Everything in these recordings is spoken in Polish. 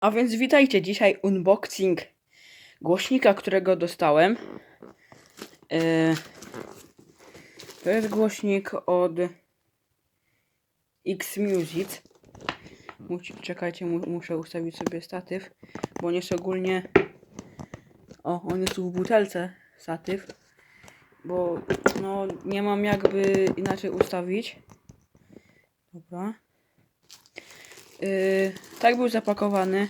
A więc witajcie, dzisiaj unboxing głośnika, którego dostałem. Yy, to jest głośnik od X-Music. Musi, czekajcie, mu, muszę ustawić sobie statyw, bo on jest ogólnie... O, on jest w butelce, statyw. Bo no nie mam jakby inaczej ustawić. Dobra. Yy, tak był zapakowany.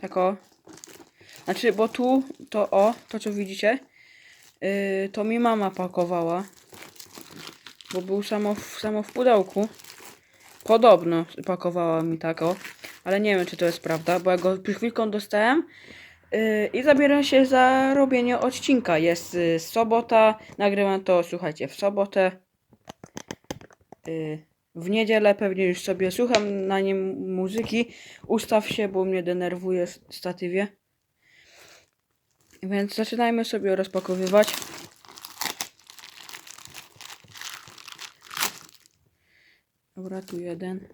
Tak o. Znaczy, bo tu, to o, to co widzicie, yy, to mi mama pakowała. Bo był samo w, samo w pudełku. Podobno pakowała mi tak o. Ale nie wiem, czy to jest prawda, bo ja go przed chwilką dostałem. Yy, I zabieram się za robienie odcinka. Jest yy, sobota, nagrywam to, słuchajcie, w sobotę. Yy, w niedzielę pewnie już sobie słucham na nim muzyki. Ustaw się, bo mnie denerwuje statywie. Więc zaczynajmy sobie rozpakowywać. Dobra, tu jeden.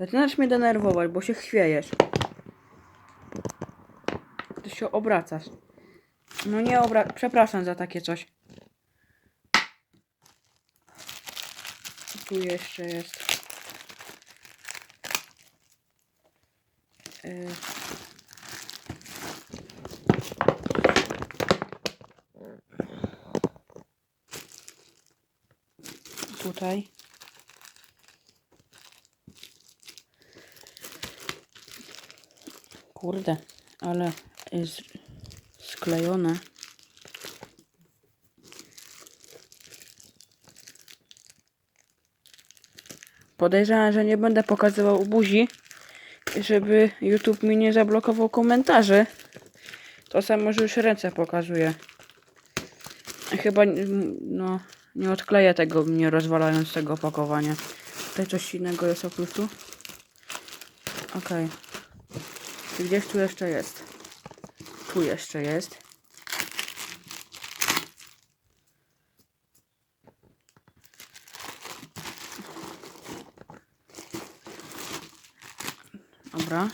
Zaczynasz mnie denerwować, bo się chwiejesz. Ty się obracasz. No nie obra... Przepraszam za takie coś. Tu jeszcze jest. Y, Tutaj. Kurde, ale jest sklejone. Podejrzewam, że nie będę pokazywał buzi, żeby YouTube mi nie zablokował komentarzy. To samo, że już ręce pokazuje. Chyba, no, nie odkleję tego, nie rozwalając tego opakowania. Tutaj coś innego jest oprócz tu? Okej. I Gdzieś tu jeszcze jest. Tu jeszcze jest. Dobra.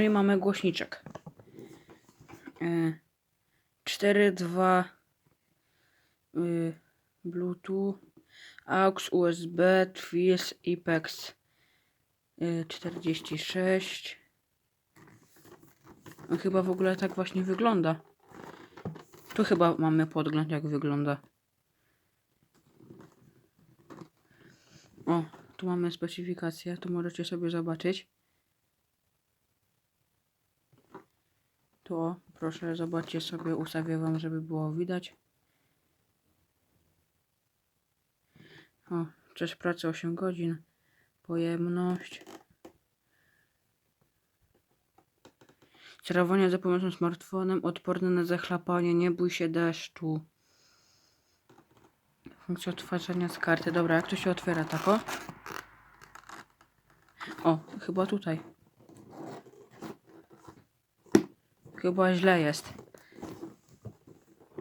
I mamy głośniczek. E, 4.2 y, Bluetooth, AUX, USB, Twist, IPEX y, 46. No, chyba w ogóle tak właśnie wygląda. Tu chyba mamy podgląd jak wygląda. O, tu mamy specyfikację, tu możecie sobie zobaczyć. Tu o, proszę zobaczcie sobie, ustawię wam, żeby było widać. O, czas pracy 8 godzin. Pojemność. Sterowanie za pomocą smartfonem, odporne na zachlapanie, nie bój się deszczu. Funkcja odtwarzania z karty. Dobra, jak to się otwiera, tak o? O, chyba tutaj. Chyba źle jest.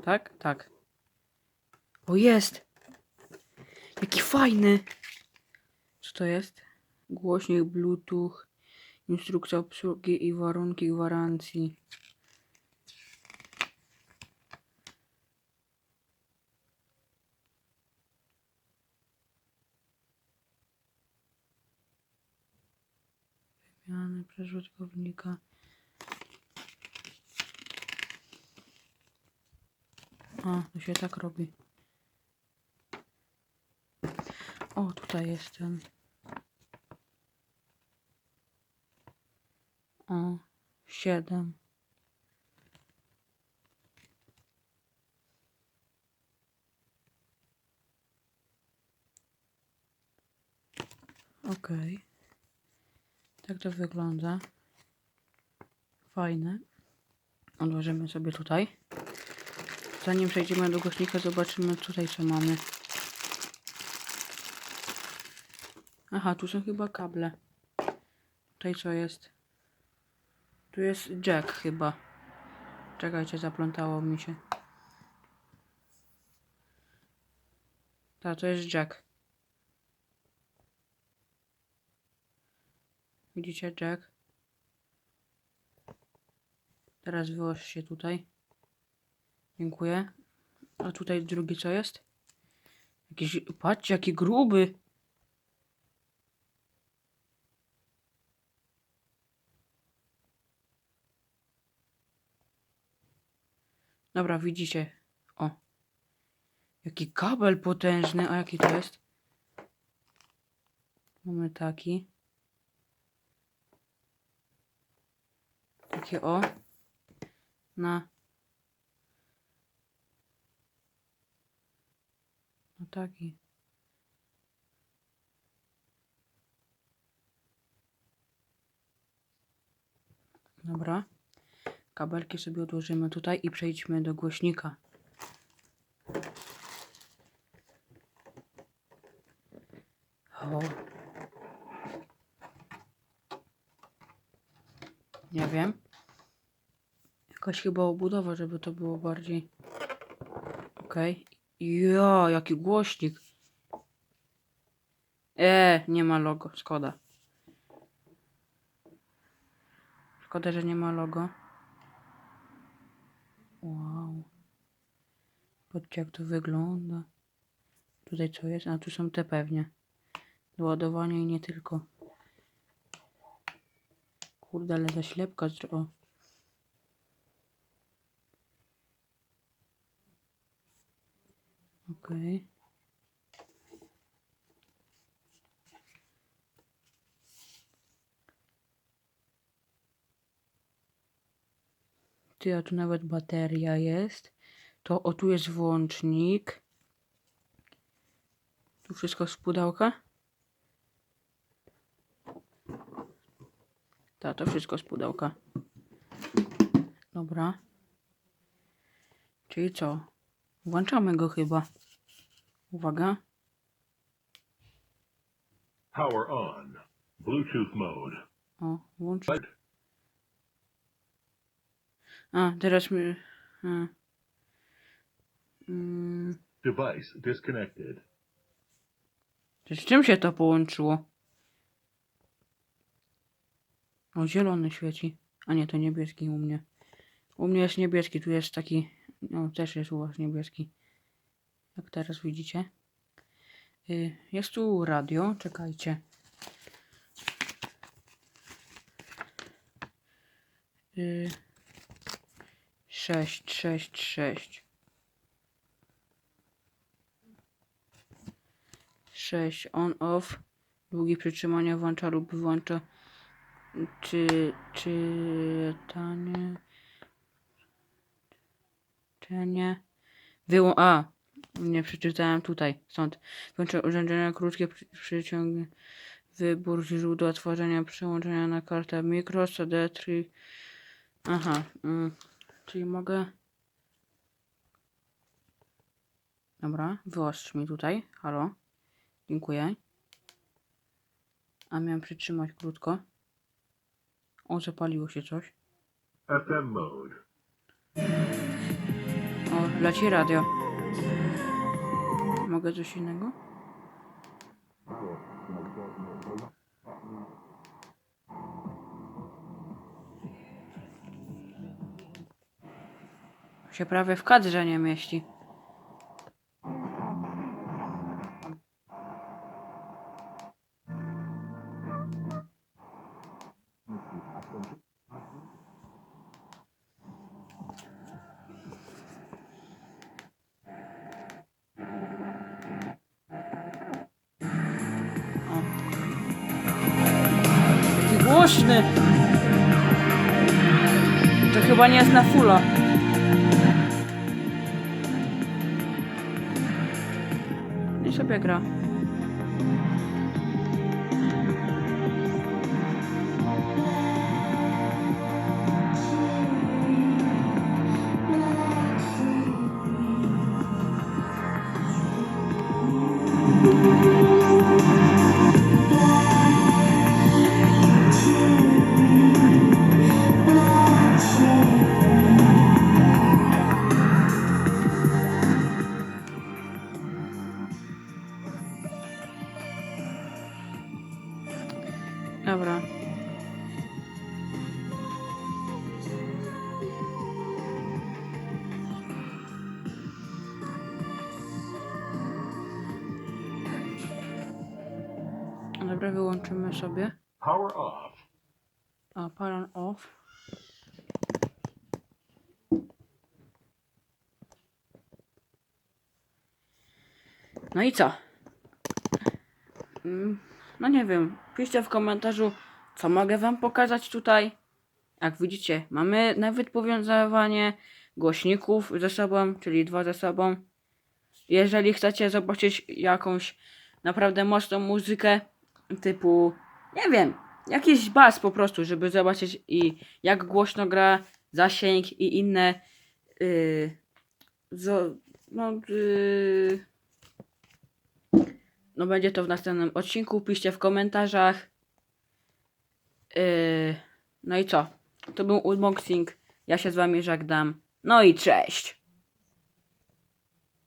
Tak? Tak. O, jest! Jaki fajny! Co to jest? Głośnik Bluetooth, instrukcja obsługi i warunki gwarancji. Wymiany przez użytkownika. A, to się tak robi. O, tutaj jestem. O, siedem. Okej. Tak to wygląda. Fajne. Odłożymy sobie tutaj. Zanim przejdziemy do głośnika, zobaczymy tutaj co mamy. Aha, tu są chyba kable. Tutaj co jest? Tu jest jack chyba. Czekajcie, zaplątało mi się. Tak, to jest jack. Widzicie jack? Teraz wyłoż się tutaj. Dziękuję. A tutaj drugi co jest? Jakiś, patrzcie, jaki gruby. Dobra, widzicie. O. Jaki kabel potężny. A jaki to jest? Mamy taki. Takie o. Na. No taki. Dobra. Kabelki sobie odłożymy tutaj i przejdźmy do głośnika. O. Nie wiem. Jakaś chyba obudowa, żeby to było bardziej. Okej. Ja, jaki głośnik. E, nie ma logo, szkoda. Szkoda, że nie ma logo. Wow. Patrzcie jak to wygląda. Tutaj co jest? A tu są te pewnie. Do ładowania i nie tylko. Kurde, ale zaślepka o. Okej. Ty, a tu nawet bateria jest. To o tu jest włącznik. Tu wszystko z pudełka. Tak, to wszystko z pudełka. Dobra. Czyli co? Włączamy go chyba. Uwaga. Power on. Bluetooth mode. O, włącz. A, teraz my... A. Mm, Device disconnected. z czym się to połączyło? O, zielony świeci. A nie, to niebieski u mnie. U mnie jest niebieski, tu jest taki... No, też jest u was niebieski. Jak teraz widzicie. Y, Jest tu radio, czekajcie. Y, Sześć, sześć, sześć. Sześć on off. Długie przytrzymania włącza lub wyłącza. Czy czytanie. Czytanie. Wyłą... A! Nie przeczytałem tutaj. Stąd. Włącza urządzenia krótkie przy- przyciąg. Wybór źródła tworzenia przełączenia na kartę mikro, CD, 3. Aha. Mm. Czyli mogę. Dobra, wyostrz mi tutaj. Halo. Dziękuję. A miałem przytrzymać krótko. O, zapaliło się coś. FM mode. O, leci radio. Mogę coś innego? Się prawie w kadrze nie mieści. Głośny! To chyba nie jest na fulla. I sobie gra. Dobra, wyłączymy sobie. Power off. A, paran off. No i co? Mm, No nie wiem. Piszcie w komentarzu, co mogę wam pokazać tutaj. Jak widzicie, mamy nawet powiązywanie głośników ze sobą, czyli dwa ze sobą. Jeżeli chcecie zobaczyć jakąś naprawdę mocną muzykę, typu, nie wiem, jakiś bas po prostu, żeby zobaczyć i jak głośno gra, zasięg i inne, yy, zo, no, yy, no będzie to w następnym odcinku, piszcie w komentarzach. Yy, no i co? To był unboxing. Ja się z wami żegnam. No i cześć!